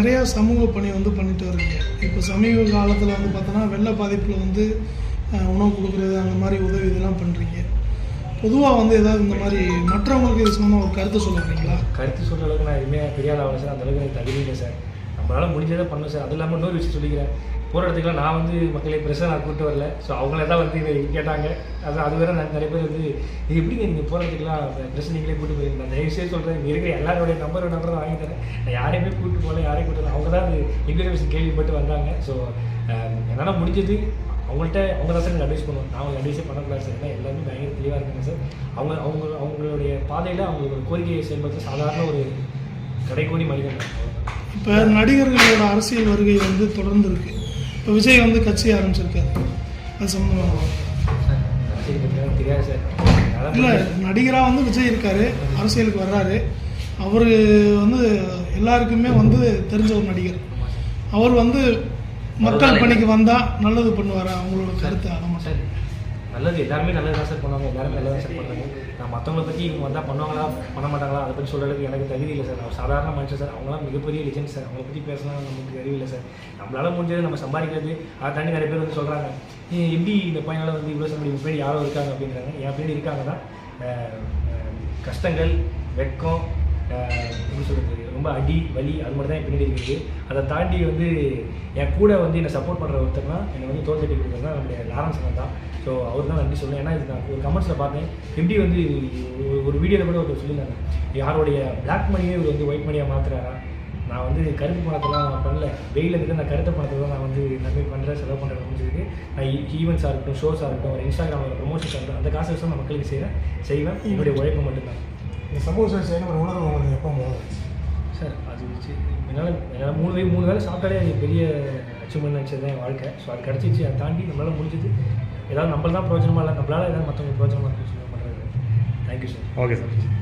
நிறையா சமூக பணி வந்து பண்ணிட்டு வரீங்க இப்போ சமீப காலத்தில் வந்து பார்த்தோன்னா வெள்ள பாதிப்பில் வந்து உணவு கொடுக்குறது அந்த மாதிரி உதவி இதெல்லாம் பண்ணுறீங்க பொதுவாக வந்து ஏதாவது இந்த மாதிரி மற்றவங்களுக்கு இது சம்மந்தமாக ஒரு கருத்து சொல்லுறீங்களா கருத்து சொல்கிற அளவுக்கு நான் எதுவுமே பெரிய ஆள் ஆகல சார் அந்த அளவுக்கு எனக்கு தகுதி இல்லை சார். நம்மளால் முடிஞ்சதை பண்ணணும் சார். அது இல்லாமல் இன்னொரு விஷயம் சொல்லிக்கிறேன். போகிற இடத்துக்குலாம் நான் வந்து மக்களை பிரச்சனை நான் கூப்பிட்டு வரல. ஸோ அவங்கள தான் வந்து இதை கேட்டாங்க. அது அது வேற நான் நிறைய பேர் வந்து இது எப்படிங்க நீங்கள் போகிற இடத்துக்குலாம் பிரச்சனை நீங்களே கூப்பிட்டு போயிருந்தேன் நான் தயவு சொல்கிறேன் இங்கே இருக்கிற எல்லாரோடைய நம்பர் நம்பர் தான் வாங்கி தரேன். நான் யாரையுமே கூப்பிட்டு போகல யாரையும் கூப்பிட்டு அவங்க தான் அது இன்டர்வியூஸ் கேள்விப்பட்டு வந்தாங்க. ஸோ என்னால் முடிஞ்சது அவங்கள்ட்ட அவங்க தான் சார் எனக்கு அட்வைஸ் பண்ணுவோம் நான் அவங்க அட்வைஸே பண்ணக்கூடாது சார். ஏன்னா எல்லாருமே பயங்கர தெளிவாக இருக்காங்க சார். அவங்க அவங்க அவங்களுடைய பாதையில் அவங்களோட கோரிக்கையை செயல்படுத்த சாதாரண ஒரு கடைக்கோடி மனிதன். இப்போ நடிகர்களோட அரசியல் வருகை வந்து தொடர்ந்து இருக்கு இப்போ விஜய் வந்து கட்சி ஆரம்பிச்சிருக்காரு. அது சம்மந்தமாக இல்லை நடிகராக வந்து விஜய் இருக்காரு. அரசியலுக்கு வர்றாரு. அவர் வந்து எல்லாருக்குமே வந்து தெரிஞ்ச ஒரு நடிகர். அவர் வந்து மக்கள் பணிக்கு வந்தால் நல்லது பண்ணுவார்? அவங்களோட கருத்தை அதை மட்டும் நல்லது எல்லாருமே நல்லது தான் சார் பண்ணுவாங்க எல்லாருமே நல்லா தான் சார் பண்ணுறாங்க நான் மற்றவங்கள பற்றி இவங்க வந்தால் பண்ணுவாங்களா பண்ண மாட்டாங்களா அதை பற்றி சொல்கிறதுக்கு எனக்கு தகுதி இல்லை சார் நான் சாதாரண மனுஷன் சார் அவங்களாம் மிகப்பெரிய லிஜெண்ட் சார் அவங்கள பற்றி பேசலாம் நமக்கு அறிவு இல்லை சார் நம்மளால முடிஞ்சது நம்ம சம்பாதிக்கிறது. அதை தாண்டி நிறைய பேர் வந்து சொல்கிறாங்க எப்படி இந்த பையனால் வந்து இவ்வளோ சம்பளம் பேர் யாரோ இருக்காங்க அப்படிங்கிறாங்க என் பேர் இருக்காங்க தான் கஷ்டங்கள் வெட்கம் எப்படி சொல்கிறது ரொம்ப அடி வலி அது மட்டும் தான் பின்னாடி இருக்குது. அதை தாண்டி வந்து என் கூட வந்து என்னை சப்போர்ட் பண்ணுற ஒருத்தர்னா என்னை வந்து தோல் தட்டி கொடுக்குறது தான் நம்மளுடைய லாரன்ஸ் தான். ஸோ அவர் தான் நன்றி சொல்லுவேன் ஏன்னா இது நான் ஒரு கமெண்ட்ஸில் பார்த்தேன். எப்படி வந்து ஒரு- வீடியோவில் கூட ஒருத்தர் சொல்லியிருந்தாங்க. யாருடைய பிளாக் மணியே இவர் வந்து ஒயிட் மணியாக மாற்றுறாரா நான் வந்து கருப்பு பணத்தெல்லாம் நான் பண்ணல. வெயில் இருந்து நான் கருத்த e-, பணத்தை தான் நான் வந்து நன்மை பண்ணுறேன் செலவு பண்ணுறேன் அப்படின்னு சொல்லிட்டு நான் ஈவெண்ட்ஸாக இருக்கட்டும் ஷோஸாக இருக்கட்டும் ஒரு இன்ஸ்டாகிராமில் ப்ரொமோஷன்ஸ் இருக்கட்டும் அந்த காசு வச்சு நான் மக்களுக்கு செய்கிறேன் செய்வேன். என்னுடைய உழைப்பு மட்டும்தான். இந்த சமூக சேவை செய்யணும் ஒரு உணர்வு உங்களுக்கு எப்போ முதல்ல சார் அது வச்சு என்னால் என்னால் மூணு வே மூணு வேளை சாப்பிட்டாலே அது பெரிய அச்சீவ்மெண்ட் நினச்சது தான் என் வாழ்க்கை. ஸோ அது கிடச்சிச்சு அதை தாண்டி நம்மளால் முடிஞ்சது. ஏதாவது நம்மள தான் பிரயோஜனமாக இல்லை நம்மளால் ஏதாவது மற்றவங்களுக்கு பிரயோஜனமாக இருக்குன்னு சொல்லி பண்ணுறது தேங்க்யூ சார் ஓகே சார்